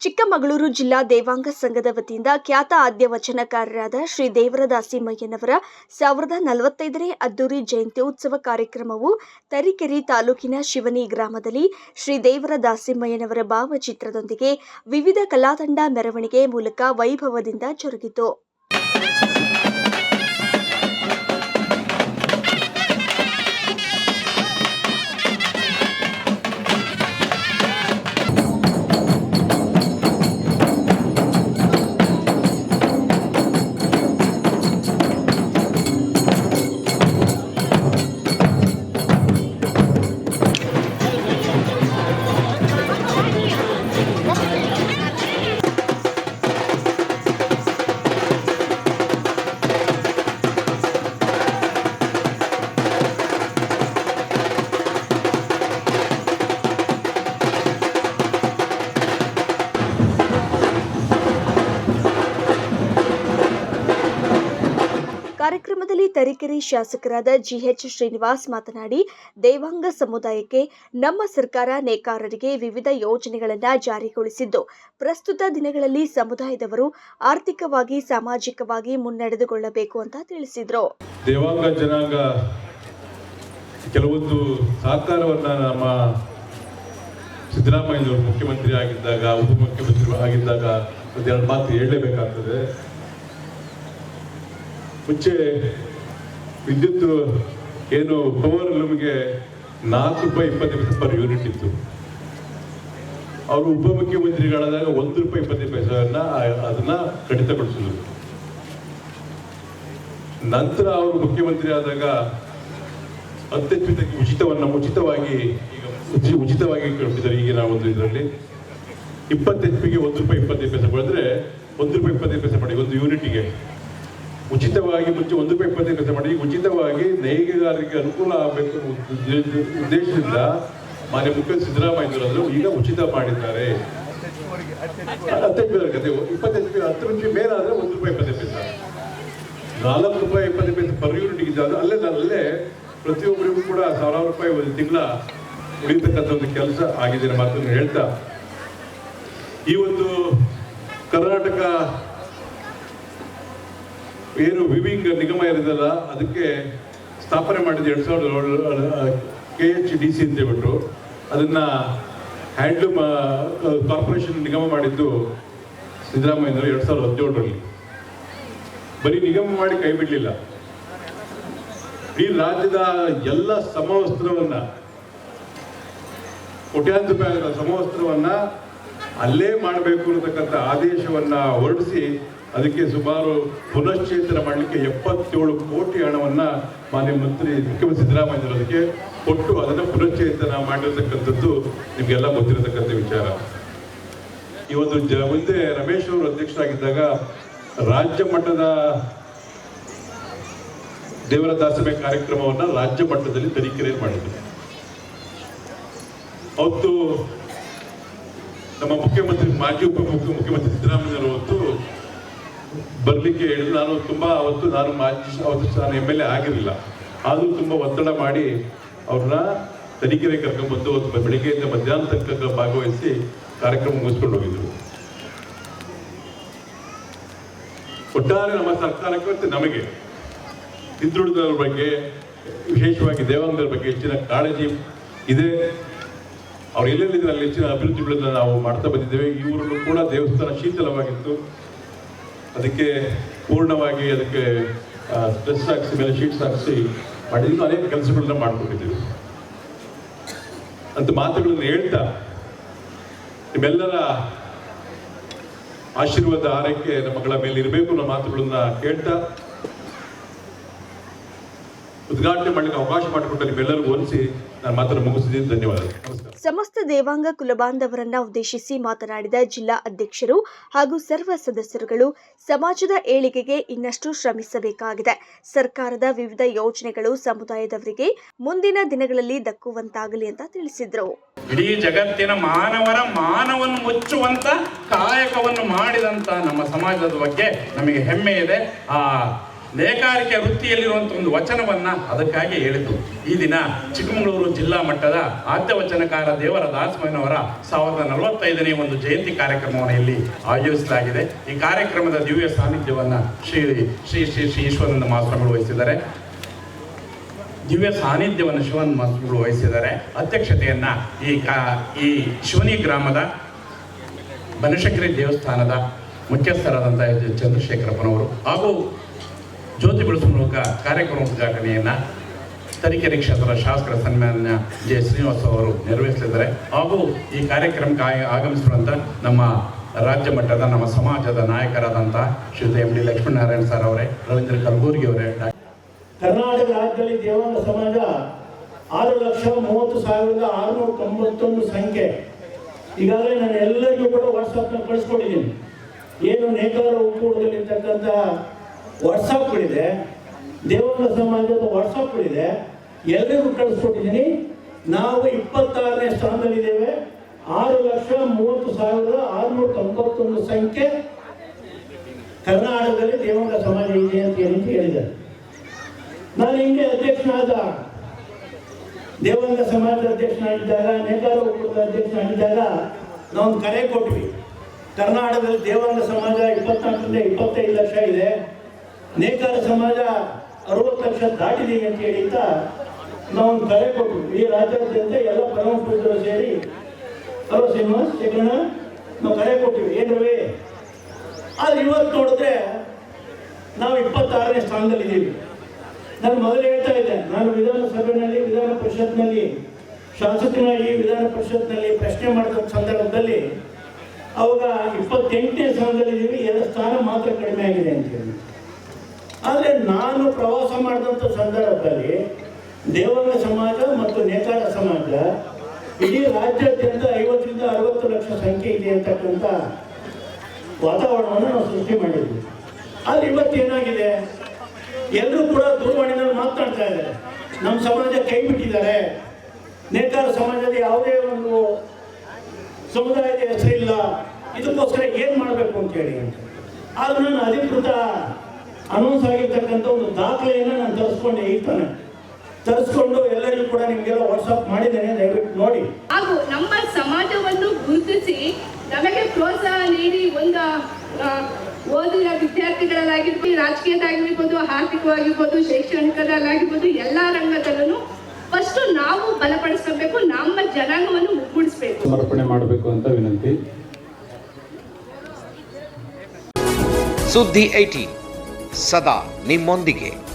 ಚಿಕ್ಕಮಗಳೂರು ಜಿಲ್ಲಾ ದೇವಾಂಗ ಸಂಘದ ವತಿಯಿಂದ ಖ್ಯಾತ ಆದ್ಯ ವಚನಕಾರರಾದ ಶ್ರೀ ದೇವರದಾಸಿಮಯ್ಯನವರ ಸಾವಿರದ ನಲವತ್ತೈದನೇ ಅದ್ದೂರಿ ಉತ್ಸವ ಕಾರ್ಯಕ್ರಮವು ತರೀಕೆರೆ ತಾಲೂಕಿನ ಶಿವನಿ ಗ್ರಾಮದಲ್ಲಿ ಶ್ರೀ ದೇವರದಾಸಿಮಯ್ಯನವರ ಭಾವಚಿತ್ರದೊಂದಿಗೆ ವಿವಿಧ ಕಲಾತಂಡ ಮೆರವಣಿಗೆ ಮೂಲಕ ವೈಭವದಿಂದ ಜರುಗಿತು. ತರೀಕೆರೆ ಶಾಸಕರಾದ ಜಿಎಚ್ ಶ್ರೀನಿವಾಸ್ ಮಾತನಾಡಿ, ದೇವಾಂಗ ಸಮುದಾಯಕ್ಕೆ ನಮ್ಮ ಸರ್ಕಾರ ನೇಕಾರರಿಗೆ ವಿವಿಧ ಯೋಜನೆಗಳನ್ನು ಜಾರಿಗೊಳಿಸಿದ್ದು, ಪ್ರಸ್ತುತ ದಿನಗಳಲ್ಲಿ ಸಮುದಾಯದವರು ಆರ್ಥಿಕವಾಗಿ, ಸಾಮಾಜಿಕವಾಗಿ ಮುನ್ನಡೆದುಕೊಳ್ಳಬೇಕು ಅಂತ ತಿಳಿಸಿದರು. ದೇವಾಂಗ ಜನಾಂಗ ಕೆಲವೊಂದು ಸಹಕಾರವನ್ನು ನಮ್ಮ ಮುಖ್ಯಮಂತ್ರಿ ಆಗಿದ್ದಾಗ ಉಪಮುಖ್ಯಮಂತ್ರಿ ಆಗಿದ್ದಾಗ ಒಂದೆರಡು ಮಾತು ಹೇಳಲೇಬೇಕಾಗ್ತದೆ. ಮುಂಚೆ ವಿದ್ಯುತ್ ಏನು ಪವರ್ ಲೂಮ್ಗೆ ನಾಲ್ಕು ರೂಪಾಯಿ ಇಪ್ಪತ್ತು ಪೈಸೆ ಪರ್ ಯೂನಿಟ್ ಇತ್ತು. ಅವರು ಉಪಮುಖ್ಯಮಂತ್ರಿಗಳಾದಾಗ ಒಂದು ರೂಪಾಯಿ ಇಪ್ಪತ್ತೈದು ಪೈಸೆಯನ್ನ ಅದನ್ನ ಕಡಿತಗೊಳಿಸಿದ್ರು. ನಂತರ ಅವರು ಮುಖ್ಯಮಂತ್ರಿ ಆದಾಗ ಅತ್ಯದ್ಭುತಕ್ಕೆ ಉಚಿತವನ್ನ ಉಚಿತವಾಗಿ ಈಗ ಉಚಿ- ಉಚಿತವಾಗಿ ಕೊಟ್ಟಿದ್ದಾರೆ. ಈಗಿನ ಒಂದು ಇದರಲ್ಲಿ ಇಪ್ಪತ್ತು ಪಿಗೆ ಒಂದು ರೂಪಾಯಿ ಇಪ್ಪತ್ತೈದು ಪೈಸೆ ಪಡೆದ್ರೆ ಒಂದು ರೂಪಾಯಿ ಇಪ್ಪತ್ತೈದು ಪೈಸೆ ಮಾಡಿ ಒಂದು ಯೂನಿಟ್ಗೆ ಉಚಿತವಾಗಿ ಮುಂಚೆ ಒಂದು ರೂಪಾಯಿ ಇಪ್ಪತ್ತೈದು ಪೈಸೆ ಮಾಡಿ, ಉಚಿತವಾಗಿ ನೇಯ್ಗೆಗಾರರಿಗೆ ಅನುಕೂಲ ಆಗಬೇಕು ಉದ್ದೇಶದಿಂದ ಮಾನ್ಯ ಮುಖ್ಯಮಂತ್ರಿ ಸಿದ್ದರಾಮಯ್ಯವರು ಈಗ ಉಚಿತ ಮಾಡಿದ್ದಾರೆ. ಹತ್ತೈದು ಕತೆ, ಇಪ್ಪತ್ತೈದು ಹತ್ತು ರೂಪಾಯಿ ಮೇಲಾದ್ರೆ ಒಂದು ರೂಪಾಯಿ ಇಪ್ಪತ್ತೈದು ಪೈಸೆ. ನಾಲ್ಕು ರೂಪಾಯಿ ಇಪ್ಪತ್ತೈದು ಪೈಸೆ ಪರ್ ಯೂನಿಟ್ ಇದ್ದ ಅಲ್ಲೇ ಅಲ್ಲೇ ಪ್ರತಿಯೊಬ್ಬರಿಗೂ ಕೂಡ ಸಾವಿರಾರು ರೂಪಾಯಿ ಒಂದು ತಿಂಗಳ ಉಳಿತಕ್ಕಂಥ ಒಂದು ಕೆಲಸ ಆಗಿದೆ ಮಾತನ್ನು ಹೇಳ್ತಾ. ಈ ಒಂದು ಕರ್ನಾಟಕ ಏನು ವಿವಿಂಗ್ ನಿಗಮ ಇರೋದಲ್ಲ ಅದಕ್ಕೆ ಸ್ಥಾಪನೆ ಮಾಡಿದ್ದು ಎರಡು ಸಾವಿರದ ಕೆ ಎಚ್ ಡಿ ಸಿ ಅಂತ ಹೇಳ್ಬಿಟ್ಟು ಅದನ್ನ ಹ್ಯಾಂಡ್ಲೂಮ್ ಕಾರ್ಪೊರೇಷನ್ ನಿಗಮ ಮಾಡಿದ್ದು ಸಿದ್ದರಾಮಯ್ಯ ಎರಡು ಸಾವಿರದ ಹದಿನೇಳರಲ್ಲಿ. ಬರೀ ನಿಗಮ ಮಾಡಿ ಕೈ ಬಿಡಲಿಲ್ಲ. ಈ ರಾಜ್ಯದ ಎಲ್ಲ ಸಮವಸ್ತ್ರವನ್ನ, ಕೋಟ್ಯಾಂತರ ರೂಪಾಯಿ ಸಮವಸ್ತ್ರವನ್ನ ಅಲ್ಲೇ ಮಾಡಬೇಕು ಅನ್ನತಕ್ಕಂಥ ಆದೇಶವನ್ನ ಹೊರಡಿಸಿ ಅದಕ್ಕೆ ಸುಮಾರು ಪುನಶ್ಚೇತನ ಮಾಡಲಿಕ್ಕೆ ಎಪ್ಪತ್ತೇಳು ಕೋಟಿ ಹಣವನ್ನ ಮಾನ್ಯ ಮಂತ್ರಿ ಮುಖ್ಯಮಂತ್ರಿ ಸಿದ್ದರಾಮಯ್ಯ ಅದಕ್ಕೆ ಕೊಟ್ಟು ಅದನ್ನ ಪುನಶ್ಚೇತನ ಮಾಡಿರತಕ್ಕಂಥದ್ದು ನಿಮಗೆಲ್ಲ ಗೊತ್ತಿರತಕ್ಕಂಥ ವಿಚಾರ. ಒಂದು ಜ, ಮುಂದೆ ರಮೇಶ್ ಅವರು ಅಧ್ಯಕ್ಷರಾಗಿದ್ದಾಗ ರಾಜ್ಯ ಮಟ್ಟದ ದೇವರ ದಾಸಮೆ ಕಾರ್ಯಕ್ರಮವನ್ನ ರಾಜ್ಯ ಮಟ್ಟದಲ್ಲಿ ತರೀಕೆರೆ ಮಾಡಿದ್ರು. ಅವತ್ತು ನಮ್ಮ ಮುಖ್ಯಮಂತ್ರಿ, ಮಾಜಿ ಉಪ ಮುಖ್ಯ, ಮುಖ್ಯಮಂತ್ರಿ ಸಿದ್ದರಾಮಯ್ಯ ಅವತ್ತು ಬರ್ಲಿಕ್ಕೆ ಹೇಳಿದ್ರು. ನಾನು ತುಂಬಾ ಅವತ್ತು ನಾನು ಮಾಜಿ ಅವತ್ತು ನಾನು ಎಂ ಎಲ್ ಎ ಆಗಿರಲಿಲ್ಲ. ಆದರೂ ತುಂಬಾ ಒತ್ತಡ ಮಾಡಿ ಅವ್ರನ್ನ ತರೀಕೆರೆ ಕರ್ಕೊಂಡ್ಬಂದು ಬೆಳಿಗ್ಗೆಯಿಂದ ಮಧ್ಯಾಹ್ನ ತನಕ ಭಾಗವಹಿಸಿ ಕಾರ್ಯಕ್ರಮ ಮುಗಿಸ್ಕೊಂಡು ಹೋಗಿದ್ರು. ಒಟ್ಟಾರೆ ನಮ್ಮ ಸರ್ಕಾರಕ್ಕೆ ಮತ್ತು ನಮಗೆ ಹಿಂದುಳಿದವ್ರ ಬಗ್ಗೆ, ವಿಶೇಷವಾಗಿ ದೇವಾಂಗರ ಬಗ್ಗೆ ಹೆಚ್ಚಿನ ಕಾಳಜಿ ಇದೆ. ಅವ್ರು ಎಲ್ಲೆಲ್ಲಿದ್ರೆ ಅಲ್ಲಿ ಹೆಚ್ಚಿನ ಅಭಿವೃದ್ಧಿಗಳನ್ನು ನಾವು ಮಾಡ್ತಾ ಬಂದಿದ್ದೇವೆ. ಇವರು ಕೂಡ ದೇವಸ್ಥಾನ ಶೀತಲವಾಗಿತ್ತು. ಅದಕ್ಕೆ ಪೂರ್ಣವಾಗಿ ಅದಕ್ಕೆ ಸ್ಟ್ರೆಸ್ ಹಾಕಿಸಿ, ಮೇಲೆ ಶೀಟ್ಸ್ ಹಾಕಿಸಿ ಮಾಡಿದ್ರು. ಅನೇಕ ಕೆಲಸಗಳನ್ನ ಮಾಡ್ಕೊಂಡಿದ್ದೀವಿ ಅಂತ ಮಾತುಗಳನ್ನು ಹೇಳ್ತಾ ನಿಮ್ಮೆಲ್ಲರ ಆಶೀರ್ವಾದ, ಆರೈಕೆ ನಮ್ಮ ಮಗಳ ಮೇಲೆ ಇರಬೇಕು ಅನ್ನೋ ಮಾತುಗಳನ್ನ ಕೇಳ್ತಾ ಉದ್ಘಾಟನೆ ಮಾಡಲಿಕ್ಕೆ ಅವಕಾಶ ಮಾಡಿಕೊಟ್ಟ ನಿಮ್ಮೆಲ್ಲರಿಗೂ ಹೋಲಿಸಿ ಸಮಸ್ತ ದೇವಾಂಗ ಕುಲಬಾಂಧವರನ್ನ ಉದ್ದೇಶಿಸಿ ಮಾತನಾಡಿದ ಜಿಲ್ಲಾ ಅಧ್ಯಕ್ಷರು ಹಾಗೂ ಸರ್ವ ಸದಸ್ಯರುಗಳು ಸಮಾಜದ ಏಳಿಗೆಗೆ ಇನ್ನಷ್ಟು ಶ್ರಮಿಸಬೇಕಾಗಿದೆ. ಸರ್ಕಾರದ ವಿವಿಧ ಯೋಜನೆಗಳು ಸಮುದಾಯದವರಿಗೆ ಮುಂದಿನ ದಿನಗಳಲ್ಲಿ ದಕ್ಕುವಂತಾಗಲಿ ಅಂತ ತಿಳಿಸಿದ್ರು. ಇಡೀ ಜಗತ್ತಿನ ಮಾನವರ ಮಾನವನ್ನು ಮುಚ್ಚುವಂತ ಕಾಯಕವನ್ನು ಮಾಡಿದಂತ ನಮ್ಮ ಸಮಾಜದ ಬಗ್ಗೆ ನಮಗೆ ಹೆಮ್ಮೆ ಇದೆ. ಆ ನೇಕಾರಿಕೆ ವೃತ್ತಿಯಲ್ಲಿರುವಂಥ ಒಂದು ವಚನವನ್ನ ಅದಕ್ಕಾಗಿ ಹೇಳಿತು ಈ ದಿನ ಚಿಕ್ಕಮಗಳೂರು ಜಿಲ್ಲಾ ಮಟ್ಟದ ಆದ್ಯ ವಚನಕಾರ ದೇವರ ದಾಸಮಯ್ಯನವರ ಸಾವಿರದ ನಲವತ್ತೈದನೇ ಒಂದು ಜಯಂತಿ ಕಾರ್ಯಕ್ರಮವನ್ನು ಇಲ್ಲಿ ಆಯೋಜಿಸಲಾಗಿದೆ. ಈ ಕಾರ್ಯಕ್ರಮದ ದಿವ್ಯ ಸಾನ್ನಿಧ್ಯವನ್ನ ಶ್ರೀ ಶ್ರೀ ಶ್ರೀ ಶ್ರೀ ಈಶ್ವರಾನಂದ ಮಹಾಸ್ವಾಮಿಗಳು ವಹಿಸಿದ್ದಾರೆ. ದಿವ್ಯ ಸಾನ್ನಿಧ್ಯವನ್ನು ಶಿವನ್ ಮಹಾಸ್ವಾಮಿಗಳು ವಹಿಸಿದ್ದಾರೆ. ಅಧ್ಯಕ್ಷತೆಯನ್ನು ಈ ಕಾ, ಈ ಶಿವನಿ ಗ್ರಾಮದ ಬನಶಂಕರಿ ದೇವಸ್ಥಾನದ ಮುಖ್ಯಸ್ಥರಾದಂಥ ಚಂದ್ರಶೇಖರಪ್ಪನವರು ಹಾಗೂ ಜ್ಯೋತಿ ಬೆಳೆಸುವ ಮೂಲಕ ಕಾರ್ಯಕ್ರಮ ಉದ್ಘಾಟನೆಯನ್ನು ತರೀಕೆರೆ ಕ್ಷೇತ್ರದ ಶಾಸಕರ ಸನ್ಮಾನ್ಯ ಜೆ ಶ್ರೀನಿವಾಸ ಅವರು ನೆರವೇರಿಸಲಿದ್ದಾರೆ. ಹಾಗೂ ಈ ಕಾರ್ಯಕ್ರಮಕ್ಕೆ ಆಗ- ಆಗಮಿಸಿರುವಂಥ ನಮ್ಮ ರಾಜ್ಯ ಮಟ್ಟದ, ನಮ್ಮ ಸಮಾಜದ ನಾಯಕರಾದಂಥ Shri M D Lakshminarayana sir ಅವರೇ, ರವೀಂದ್ರ ಕಲಬುರ್ಗಿ ಅವರೇ ಕರ್ನಾಟಕ ರಾಜ್ಯದಲ್ಲಿ ದೇವಾಂಗ ಸಮಾಜ ಆರು ಲಕ್ಷ ಮೂವತ್ತು ಸಾವಿರದ ಆರುನೂರ ತೊಂಬತ್ತೊಂದು ಸಂಖ್ಯೆ. ಈಗಾಗಲೇ ನಾನು ಎಲ್ಲರಿಗೂ ಕೂಡ ವಾಟ್ಸಪ್ನ ಕಳಿಸ್ಕೊಟ್ಟಿದ್ದೀನಿ. ಏನು ನೇಕಾರ ಒಕ್ಕೂಟದಲ್ಲಿರ್ತಕ್ಕಂಥ ವಾಟ್ಸಪ್ಗಳಿದೆ ದೇವರ ಸಮಾಜದ ವಾಟ್ಸಪ್ಗಳಿದೆ ಎಲ್ಲರಿಗೂ ಕಳಿಸ್ಕೊಟ್ಟಿದ್ದೀನಿ. ನಾವು ಇಪ್ಪತ್ತಾರನೇ ಸ್ಥಾನದಲ್ಲಿದ್ದೇವೆ. ಆರು ಲಕ್ಷ ಮೂವತ್ತು ಸಾವಿರದ ಆರುನೂರ ತೊಂಬತ್ತೊಂದು ಸಂಖ್ಯೆ ಕರ್ನಾಟಕದಲ್ಲಿ ದೇವಂಗ ಸಮಾಜ ಇದೆ ಅಂತ ಹೇಳಿ ಹೇಳಿದ್ದಾರೆ. ನಾನು ಹಿಂಗೆ ಅಧ್ಯಕ್ಷನಾದ ದೇವಾಂಗ ಸಮಾಜದ ಅಧ್ಯಕ್ಷನಾಗಿದ್ದಾಗ ನೇಕಾರ ಒಕ್ಕೂಟದ ಅಧ್ಯಕ್ಷನಾಗಿದ್ದಾಗ ನಾವು ಕರೆ ಕೊಟ್ವಿ. ಕರ್ನಾಟಕದಲ್ಲಿ ದೇವಾಂಗ ಸಮಾಜ ಇಪ್ಪತ್ನಾಲ್ಕರಿಂದ ಇಪ್ಪತ್ತೈದು ಲಕ್ಷ ಇದೆ. ನೇಕಾರ ಸಮಾಜ ಅರವತ್ತು ಲಕ್ಷ ದಾಟಿದೆ ಅಂತ ಹೇಳಿ ಅಂತ ನಾವು ಕರೆ ಕೊಟ್ಟು ಈ ರಾಜ್ಯಾದ್ಯಂತ ಎಲ್ಲ ಪರಮ ಸೇರಿ ಅಲ್ವ ಶ್ರೀನಿವಾಸ್ ಶೇಖರಣ ನಾವು ಕರೆ ಕೊಟ್ಟಿವಿ. ಏನ್ರವಿ ಆದ್ರೆ ಇವತ್ತು ನೋಡಿದ್ರೆ ನಾವು ಇಪ್ಪತ್ತಾರನೇ ಸ್ಥಾನದಲ್ಲಿದ್ದೀವಿ. ನಾನು ಮೊದಲು ಹೇಳ್ತಾ ಇದ್ದೆ, ನಾನು ವಿಧಾನಸಭೆಯಲ್ಲಿ ವಿಧಾನ ಪರಿಷತ್ನಲ್ಲಿ ಶಾಸಕನಾಗಿ ವಿಧಾನ ಪರಿಷತ್ನಲ್ಲಿ ಪ್ರಶ್ನೆ ಮಾಡಿದ ಸಂದರ್ಭದಲ್ಲಿ ಅವಾಗ ಇಪ್ಪತ್ತೆಂಟನೇ ಸ್ಥಾನದಲ್ಲಿದ್ದೀವಿ. ಎರಡು ಸ್ಥಾನ ಮಾತ್ರ ಕಡಿಮೆ ಆಗಿದೆ ಅಂತ ಹೇಳಿ ಆದರೆ ನಾನು ಪ್ರವಾಸ ಮಾಡಿದಂಥ ಸಂದರ್ಭದಲ್ಲಿ ದೇವಾಂಗ ಸಮಾಜ ಮತ್ತು ನೇಕಾರ ಸಮಾಜ ಇಡೀ ರಾಜ್ಯಾದ್ಯಂತ ಐವತ್ತರಿಂದ ಅರವತ್ತು ಲಕ್ಷ ಸಂಖ್ಯೆ ಇದೆ ಅಂತಕ್ಕಂಥ ವಾತಾವರಣವನ್ನು ನಾವು ಸೃಷ್ಟಿ ಮಾಡಿದ್ವಿ. ಆದರೆ ಇವತ್ತೇನಾಗಿದೆ ಎಲ್ಲರೂ ಕೂಡ ದೂರವಾಣಿನಲ್ಲಿ ಮಾತನಾಡ್ತಾ ಇದ್ದಾರೆ. ನಮ್ಮ ಸಮಾಜ ಕೈ ಬಿಟ್ಟಿದ್ದಾರೆ. ನೇಕಾರ ಸಮಾಜದ ಯಾವುದೇ ಒಂದು ಸಮುದಾಯದ ಹೆಸರಿಲ್ಲ. ಇದಕ್ಕೋಸ್ಕರ ಏನು ಮಾಡಬೇಕು ಅಂತ ಹೇಳಿ ಅಂತ. ನಾನು ಅಧಿಕೃತ ಅನೌನ್ಸ್ ಆಗಿರ್ತಕ್ಕಂಥ ಒಂದು ದಾಖಲೆಯನ್ನು ನಾನು ತರಿಸ್ಕೊಂಡೆ ಈಗ ತಾನೆ ತರಿಸ್ಕೊಂಡು ಎಲ್ಲರಿಗೂ ಕೂಡ ನಿಮಗೆಲ್ಲ ವಾಟ್ಸಪ್ ಮಾಡಿದ್ದೇನೆ ದಯವಿಟ್ಟು ನೋಡಿ. ಹಾಗೂ ನಮ್ಮ ಸಮಾಜವನ್ನು ಗುರುತಿಸಿ ನಮಗೆ ಪ್ರೋತ್ಸಾಹ ನೀಡಿ ಒಂದು ಓದಿನ ವಿದ್ಯಾರ್ಥಿಗಳಲ್ಲಾಗಿರ್ಬೋದು ರಾಜಕೀಯದಾಗಿರ್ಬೋದು ಆರ್ಥಿಕವಾಗಿರ್ಬೋದು ಶೈಕ್ಷಣಿಕದಲ್ಲಾಗಿರ್ಬೋದು ಎಲ್ಲ ರಂಗದಲ್ಲೂ ಫಸ್ಟ್ ನಾವು ಬಲಪಡಿಸ್ಕೋಬೇಕು ನಮ್ಮ ಜನಾಂಗವನ್ನು ಮುಗ್ಗೂಡಿಸ್ಬೇಕು ಸಮರ್ಪಣೆ ಮಾಡಬೇಕು ಅಂತ ವಿನಂತಿ. ಸುದ್ದಿ ಏಟೀನ್ ಸದಾ ನಿಮ್ಮೊಂದಿಗೆ.